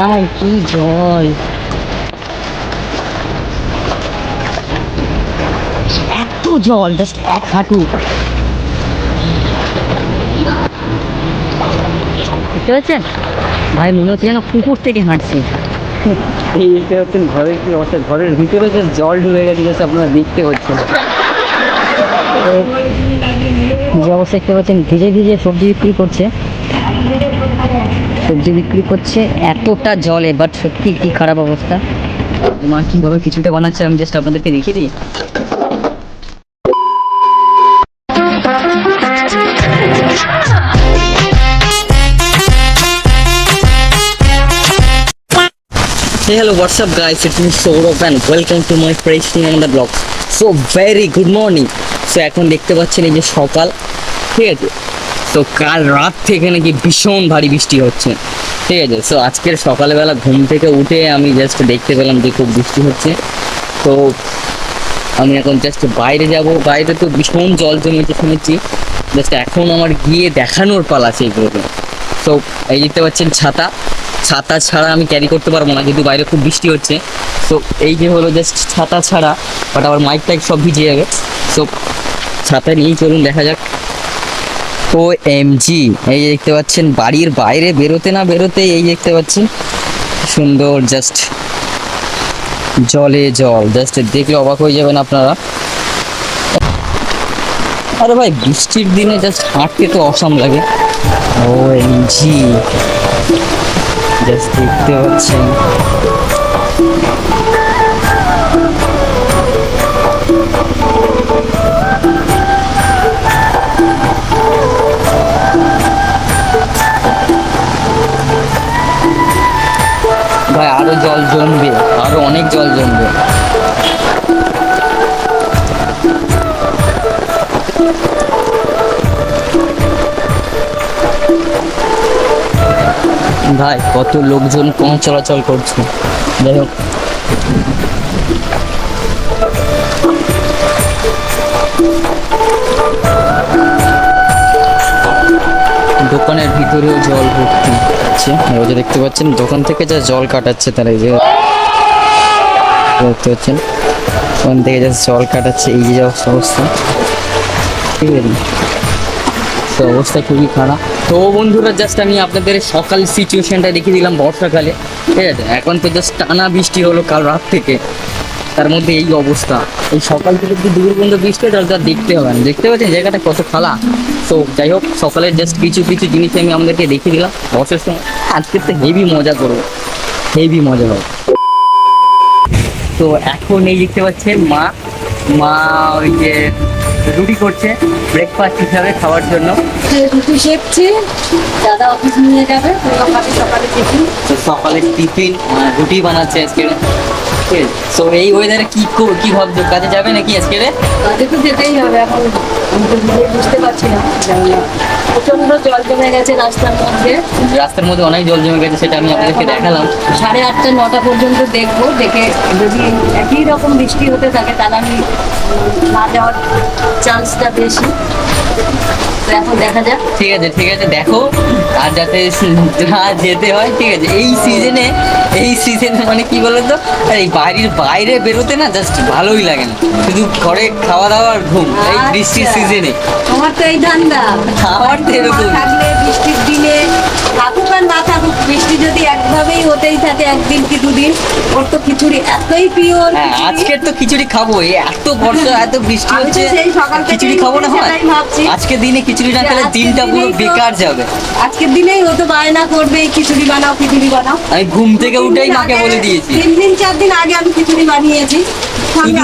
ভাই কি জল এত জল জাস্ট এক হাঁটু। দেখতে পাচ্ছেন ভাই মনে হচ্ছে যেন পুকুর থেকে হাঁটছি। এই দেখতে পাচ্ছেন ঘরের কি অবস্থা? ঘরের ভিতরে যে জল ঢুকে গেছে just আপনারা দেখতে পাচ্ছেন। যে অবস্থা দেখতে পাচ্ছেন ভিজে ভিজে সবজি বিক্রি করছে। সবজি বিক্রি করছে এতটা জলে বাট সত্যি কি খারাপ অবস্থা মা কীভাবে কিছুটা বানাচ্ছে আমি জাস্ট আপনাদেরকে দেখিয়ে দিই Hey, hello, what's up, guys? It's me Saurabh and welcome to my fresh team on the blog. So, very good morning. So, এখন দেখতে পাচ্ছেন এই যে সকাল ঠিক আছে তো কাল রাত থেকে নাকি ভীষণ ভারী বৃষ্টি হচ্ছে। ঠিক আছে সো আজকের সকালবেলা ঘুম থেকে উঠে আমি জাস্ট দেখতে পেলাম যে খুব বৃষ্টি হচ্ছে। তো আমি এখন জাস্ট বাইরে যাব। বাইরে তো ভীষণ জল জমেছে শুনেছি। জাস্ট এখন আমার গিয়ে দেখানোর পালা সেইগুলো তো এই দেখতে পাচ্ছেন ছাতা। ছাতা ছাড়া আমি ক্যারি করতে পারব না কিন্তু বাইরে খুব বৃষ্টি হচ্ছে। তো এই যে হলো জাস্ট ছাতা ছাড়া বাট আমার মাইক টাইক সব ভিজে যাবে। সো ছাতা নিয়েই চলুন, দেখা যাক। ও এম জি এই দেখতে পাচ্ছেন, বাড়ির বাইরে বেরোতে না বেরোতে এই দেখতে পাচ্ছেন, সুন্দর জাস্ট জলে জল। জাস্ট দেখলে অবাক হয়ে যাবেন আপনারা। আরে ভাই, বৃষ্টির দিনে জাস্ট হাঁটতে তো অসম লাগে। ও এম জি জাস্ট দেখতে পাচ্ছেন। আরও জল জমবে, আরও অনেক জল জমবে। ভাই, কত লোকজন কম চলাচল করছে। যাই হোক। দোকানের ভিতরেও জল ভর্তি আছে এই যে দেখতে পাচ্ছেন, দোকান থেকে যা জল কাটাচ্ছে তারা এই যে দেখতে পাচ্ছেন ওখান থেকে যা জল কাটাচ্ছে, এই যে অবস্থা। ঠিক আছে? তো অবস্থা খুবই খারাপ। তো বন্ধুরা জাস্ট আমি আপনাদের সকাল সিচুয়েশনটা দেখিয়ে দিলাম বর্ষাকালে। ঠিক আছে? এখন তো জাস্ট টানা বৃষ্টি হলো কাল রাত থেকে। তার মধ্যে এই অবস্থা। এই সকাল থেকে যদি দূর পর্যন্ত বৃষ্টি হয় তাহলে দেখতে হবে না। দেখতে পাচ্ছেন জায়গাটা কত খালা। তো যাই হোক সকালে জাস্ট কিছু কিছু জিনিস আমি আমাদেরকে দেখিয়ে দিলাম। বর্ষার সময় আজকে তো হেভি মজা করব। হেভি মজা হবে। তো এখন এই দেখতে পাচ্ছেন মা। মা ওই যে রুটি করছে ব্রেকফাস্ট হিসাবে খাওয়ার জন্য। রুটি দাদা অফিস নিয়ে যাবে। সকালে টিফিন। তো সকালে টিফিন রুটি বানাচ্ছে আজকে। তো এই ওয়েদারে কি কি ভাবছ? কাজে যাবে নাকি আজকে রে? কাজে তো যেতেই হবে এখন। আমি তো নিজে বুঝতে পারছি না প্রচণ্ড জল জমে গেছে রাস্তার মধ্যে। রাস্তার মধ্যে অনেক জল জমে গেছে সেটা আমি আপনাদেরকে দেখালাম। সাড়ে আটটা নটা পর্যন্ত দেখব দেখে যদি একই রকম বৃষ্টি হতে থাকে তাহলে আমি না যাওয়ার চান্সটা বেশি। এখন দেখা যাক। ঠিক আছে ঠিক আছে দেখো। আর যাতে যেতে হয় ঠিক আছে। এই সিজনে এই সিজন মানে কি বলতো তো এই বাড়ির বাইরে বেরোতে না জাস্ট ভালোই লাগে না শুধু ঘরে খাওয়া দাওয়ার আর ঘুম এই বৃষ্টির আচ্ছা। সিজনে তোমার তো এই ধান্দা আমার তো এরকম। বৃষ্টির দিনে থাকুক আর না থাকুক বৃষ্টি যদি একভাবেই হতেই থাকে একদিন কি দুদিন ওর তো খিচুড়ি এতই পিওর হ্যাঁ আজকের তো খিচুড়ি খাব এত বর্ষা এত বৃষ্টি হচ্ছে সেই সকাল খিচুড়ি খাব না হয়। আজকের দিনে খিচুড়ি না খেলে দিনটা পুরো বেকার যাবে। আজকের দিনেই ও তো বায়না করবে খিচুড়ি বানাও খিচুড়ি বানাও। আমি ঘুম থেকে উঠেই মাকে বলে দিয়েছি। তিন দিন চার দিন আগে আমি খিচুড়ি বানিয়েছি।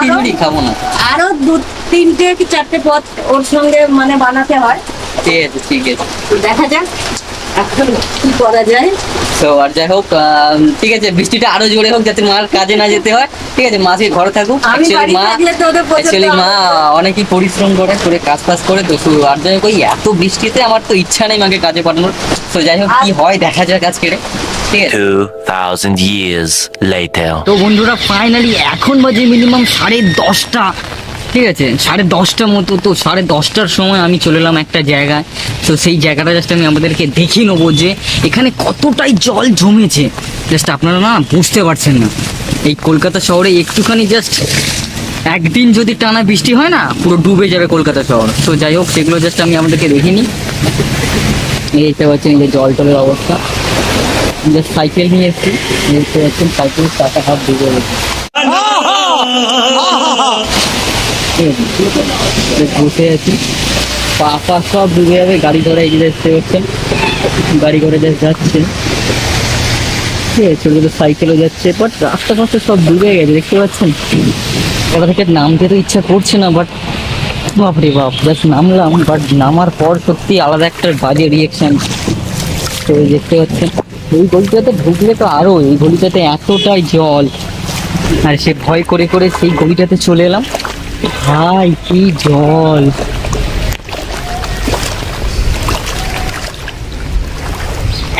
খিচুড়ি খাব না। আরও দু তিনটে কি চারটে পথ ওর সঙ্গে মানে বানাতে হয়। ঠিক আছে ঠিক আছে। দেখা যাক এখন কি করা যায়। তো আর যাই হোক ঠিক আছে বৃষ্টিটা আরও জোরে হোক যাতে মার কাজে না যেতে হয়। ঠিক আছে মাঝে ঘরে থাকুক। আমি মা থাকলে তো ওদের প্রচণ্ড অ্যাকচুয়ালি মা অনেকই পরিশ্রম করে করে কাজ টাজ করে তো আর যাই হোক ওই এত বৃষ্টিতে আমার তো ইচ্ছা নেই মাকে কাজে পাঠানোর। তো যাই হোক কি হয় দেখা যাক আজকে ঠিক আছে। 2,000 years later. তো বন্ধুরা ফাইনালি এখন বাজে মিনিমাম সাড়ে দশটা। ঠিক আছে, সাড়ে দশটার মতো তো, সাড়ে দশটার সময় আমি চলে এলাম একটা জায়গায়। তো সেই জায়গাটা জাস্ট আমি আমাদেরকে দেখিয়ে নেব যে এখানে কতটাই জল জমেছে। জাস্ট আপনারা না বুঝতে পারছেন না। এই কলকাতা শহরে একটুখানি জাস্ট একদিন যদি টানা বৃষ্টি হয় না, পুরো ডুবে যাবে কলকাতা শহর। তো যাই হোক, সেগুলো জাস্ট আমি আমাদেরকে দেখিনি দেখতে পাচ্ছেন যে জল টলের অবস্থা। জাস্ট সাইকেল নিয়ে এসেছি। দেখতে পাচ্ছেন সাইকেলের চাকা হাত ডুবে গেছে ঠিক বসে আছি। পা পা সব ডুবে যাবে, গাড়ি ধরে এগিয়ে দেখতে পাচ্ছেন, গাড়ি just যাচ্ছে। ঠিক আছে ছোটো সাইকেলও যাচ্ছে বাট রাস্তা ফাস্তা সব ডুবে গেছে, দেখতে পাচ্ছেন? ওটা থেকে নামতে তো ইচ্ছা করছে না বাট বাপরে বাপ জাস্ট নামলাম বাট নামার পর সত্যি আলাদা একটা বাজে রিয়েকশন তো দেখতে পাচ্ছেন, এই গলিটাতে ঢুকলে তো আরও, এই গলিটাতে এতটাই জল। আর সে ভয় করে করে সেই গলিটাতে চলে এলাম। ভাই কি জল।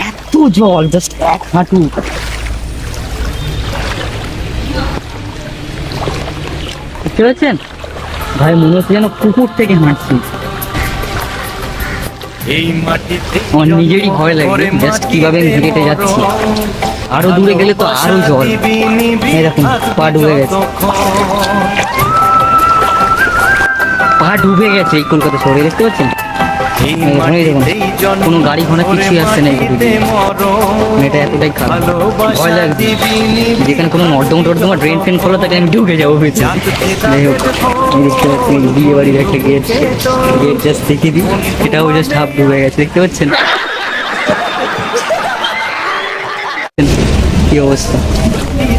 এত জল জাস্ট এক হাঁটু। বুঝতে পারছেন? ভাই মনে হচ্ছে যেন পুকুর থেকে হাঁটছি। এই মাটিতে আমার নিজেরই ভয় লাগে জাস্ট কীভাবে আমি হেঁটে যাচ্ছি। আরও দূরে গেলে তো আরও জল। এরকম পা ডুবে গেছে। পা ডুবে গেছে এই কলকাতা শহরে দেখতে পাচ্ছেন? কোনো গাড়ি ঘোড়া কিছুই আসছে না এটা এতটাই খারাপ। ভয় লাগছে। যেখানে কোনো নর্দমা টর্দমা ড্রেন ফ্রেন খোলা থাকে আমি ঢুকে যাব ভেতরে। যাই হোক দেখতে পাচ্ছেন বিয়ে বাড়ির একটা গেট গেট জাস্ট দেখিয়ে দিই। এটাও জাস্ট হাফ ডুবে গেছে দেখতে পাচ্ছেন? কি অবস্থা?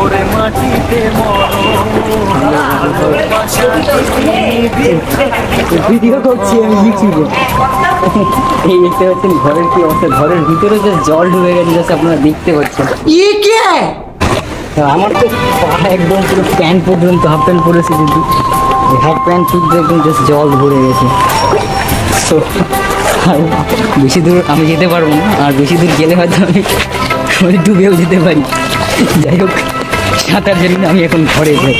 ওরে মাটিতে ভিডিও করছি আমি ইউটিউবে। এই দেখতে পাচ্ছেন ঘরের কি অবস্থা? ঘরের ভিতরে যে জল ঢুকে গেছে যাচ্ছে আপনারা দেখতে পাচ্ছেন। আমার তো পা একদম পুরো প্যান্ট পর্যন্ত হাফ প্যান্ট পরেছে কিন্তু হাফ প্যান্ট শুদ্ধ একদম জাস্ট জল ভরে গেছে। তো আর বেশি দূর আমি যেতে পারব না আর বেশি দূর গেলে হয়তো আমি আমি ডুবেও যেতে পারি। যাই হোক। সাঁতার জানি না আমি এখন ঘরে যাই।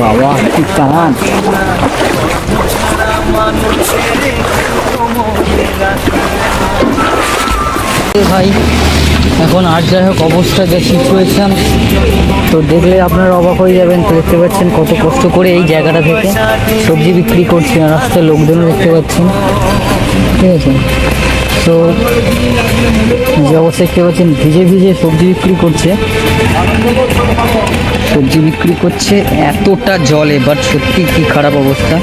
বাবা, কি টান ভাই, এখন আর যাই হোক, অবস্থা যে সিচুয়েশন তো দেখলে আপনারা অবাক হয়ে যাবেন, তো দেখতে পাচ্ছেন কত কষ্ট করে এই জায়গাটা থেকে সবজি বিক্রি করছি আর রাস্তায় লোকজনও দেখতে পাচ্ছেন। ঠিক আছে? তো যে অবস্থা দেখতে পাচ্ছেন, ভিজে ভিজে সবজি বিক্রি করছে। সবজি বিক্রি করছে, এতটা জলে বাট সত্যি কি খারাপ অবস্থা।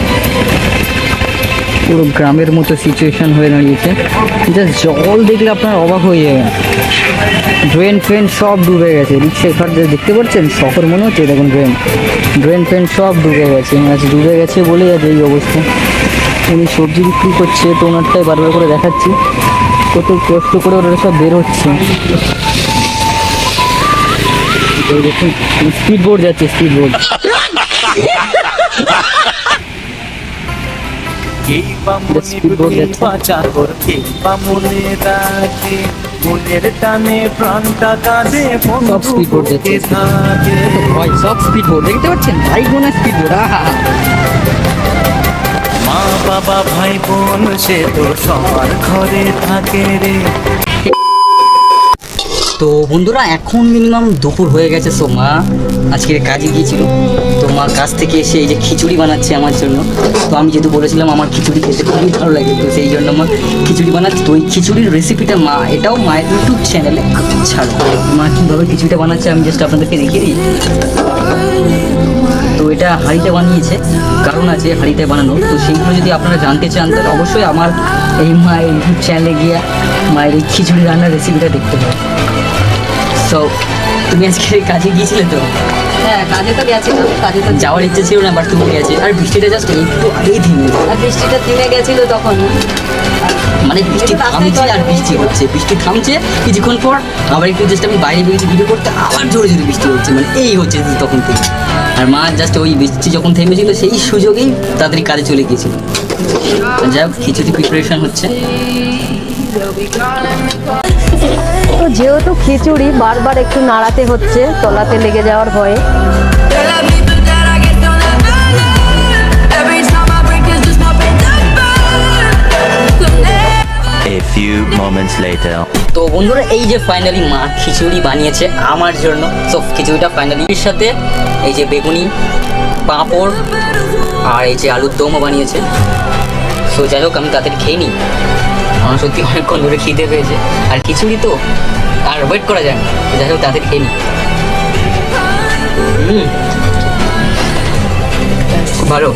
পুরো গ্রামের মতো সিচুয়েশন হয়ে দাঁড়িয়েছে। জাস্ট জল দেখলে আপনার অবাক হয়ে যাবে ড্রেন ফ্রেন সব ডুবে গেছে। রিক্সা যে দেখতে পাচ্ছেন, শহর মনে হচ্ছে দেখুন ড্রেন ড্রেন ফ্রেন সব ডুবে গেছে আজ ডুবে গেছে বলেই আজ এই অবস্থা। উনি সবজি বিক্রি করছে, তো ওনারটাই বারবার করে দেখাচ্ছি। কত কষ্ট করে ওরা সব বের হচ্ছে। স্পিড বোর্ড যাচ্ছে। স্পিড বোর্ড মনের টানে প্রাণটা কাঁদে বন্ধু speed boat যাচ্ছে। সব স্পিড বোর্ড দেখতে পাচ্ছেন? ভাই বোনা স্পিড বোর্ড আহা। বাবা ভাই বোন, সে তো সবার ঘরে থাকে রে। তো বন্ধুরা, এখন মিনিমাম দুপুর হয়ে গেছে সো মা আজকে কাজে গিয়েছিল। তো মা কাজ থেকে এসে এই যে খিচুড়ি বানাচ্ছে আমার জন্য। তো আমি যেহেতু বলেছিলাম আমার খিচুড়ি খেতে খুবই ভালো লাগে, তো সেই জন্য মা খিচুড়ি বানাচ্ছে। তো ওই খিচুড়ির রেসিপিটা মা, এটাও মায়ের ইউটিউব চ্যানেলে ছাড়ো। মা কীভাবে খিচুড়িটা বানাচ্ছে আমি জাস্ট আপনাদেরকে দেখিয়ে দিই। এটা হাঁড়িতে বানিয়েছে। কারণ আছে হাঁড়িতে বানানো। তো সেইগুলো যদি আপনারা জানতে চান তাহলে অবশ্যই আমার এই মায়ের ইউটিউব চ্যানেলে গিয়ে মায়ের এই খিচুড়ি রান্নার রেসিপিটা দেখতে হবে সো তুমি আজকে কাজে গিয়েছিলে তো? হ্যাঁ কাজে তো গেছিলাম কাজে তো যাওয়ার ইচ্ছে ছিল না বাট তুমি গেছে। আর বৃষ্টিটা জাস্ট একটু আগেই থেমে আর বৃষ্টিটা থেমে গেছিল তখন। মানে বৃষ্টি থামছে আর বৃষ্টি হচ্ছে। বৃষ্টি থামছে কিছুক্ষণ পর আবার একটু জাস্ট আমি বাইরে বেরিয়েছি ভিডিও করতে আবার জোরে জোরে বৃষ্টি হচ্ছে। মানে এই হচ্ছে তখন থেকে। আর মা জাস্ট ওই বৃষ্টি যখন থেমেছিল সেই সুযোগেই তাড়াতাড়ি কাজে চলে গিয়েছিল। যাই হোক কিছুতে প্রিপারেশন হচ্ছে। তো যেহেতু খিচুড়ি বারবার একটু নাড়াতে হচ্ছে তলাতে লেগে যাওয়ার ভয়ে। Few moments later. তো বন্ধুরা এই যে ফাইনালি মা খিচুড়ি বানিয়েছে আমার জন্য তো খিচুড়িটা ফাইনালি এর সাথে এই যে বেগুনি, পাঁপড়, আর এই যে আলুর দমও বানিয়েছে। সো যাই হোক, আমি তাদের খেয়ে নিই। আমার সত্যি অনেকক্ষণ ধরে খিদে পেয়েছে। আর খিচুড়ি তো আর ওয়েট করা যায় না। যাই হোক, তাদের খেয়ে নিই। খুব ভালো।